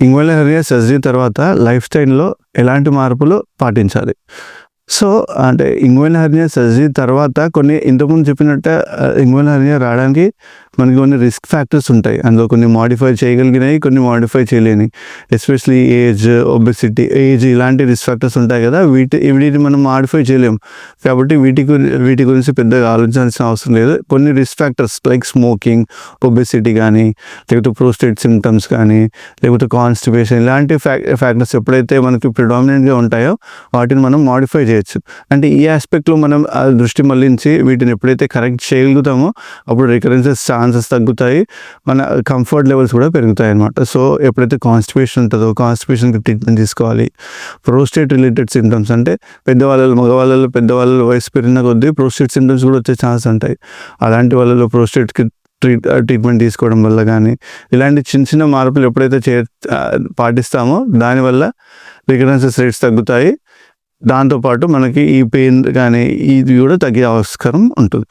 ఇంగ్వెల్ hernia surgery తర్వాత life స్టైల్లో ఎలాంటి మార్పులు పాటించాలి? సో అంటే ఇంగ్వల్ హెర్నియా సర్జరీ తర్వాత కొన్ని ఇంతకుముందు చెప్పినట్టు ఇంగ్వల్ హెర్నియా రావడానికి మనకి కొన్ని రిస్క్ ఫ్యాక్టర్స్ ఉంటాయి. అందులో కొన్ని మాడిఫై చేయగలిగినవి కొన్ని మాడిఫై చేయలేని. ఎస్పెషలీ ఏజ్ ఒబెసిటీ ఏజ్ ఇలాంటి రిస్క్ ఫ్యాక్టర్స్ ఉంటాయి కదా వీటి వీటిని మనం మాడిఫై చేయలేం కాబట్టి వీటి వీటి గురించి పెద్దగా ఆలోచించాల్సిన అవసరం లేదు. కొన్ని risk factors like smoking obesity కానీ లేకపోతే ప్రోస్టేట్ సిమ్టమ్స్ కానీ లేకపోతే కాన్స్టిపేషన్ ఇలాంటి ఫ్యాక్ ఫ్యాక్టర్స్ ఎప్పుడైతే మనకి ప్రిడామినెంట్గా ఉంటాయో వాటిని మనం మాడిఫై చేయొచ్చు అంటే ఈ ఆస్పెక్ట్లో మనం దృష్టి మళ్ళించి వీటిని ఎప్పుడైతే కరెక్ట్ చేయగలుగుతామో అప్పుడు రికరెన్సెస్ ఛాన్సెస్ తగ్గుతాయి. మన కంఫర్ట్ లెవెల్స్ కూడా పెరుగుతాయి అనమాట సో ఎప్పుడైతే కాన్స్టిపేషన్ ఉంటుందో కాన్స్టిపేషన్కి ట్రీట్మెంట్ తీసుకోవాలి. ప్రోస్టేట్ రిలేటెడ్ సిమ్టమ్స్ అంటే పెద్దవాళ్ళలో మగవాళ్ళలో పెద్దవాళ్ళలో వయసు పెరిగిన కొద్దీ ప్రోస్టేట్ సిమ్టమ్స్ కూడా వచ్చే ఛాన్స్ ఉంటాయి. అలాంటి వాళ్ళలో ప్రోస్టేట్కి ట్రీట్ ట్రీట్మెంట్ తీసుకోవడం వల్ల కానీ ఇలాంటి చిన్న చిన్న మార్పులు ఎప్పుడైతే చే పాటిస్తామో దానివల్ల రికరెన్సెస్ రేట్స్ తగ్గుతాయి. దాంతోపాటు మనకి ఈ పెయిన్ కానీ ఇది కూడా తగ్గే ఆస్కారం ఉంటుంది.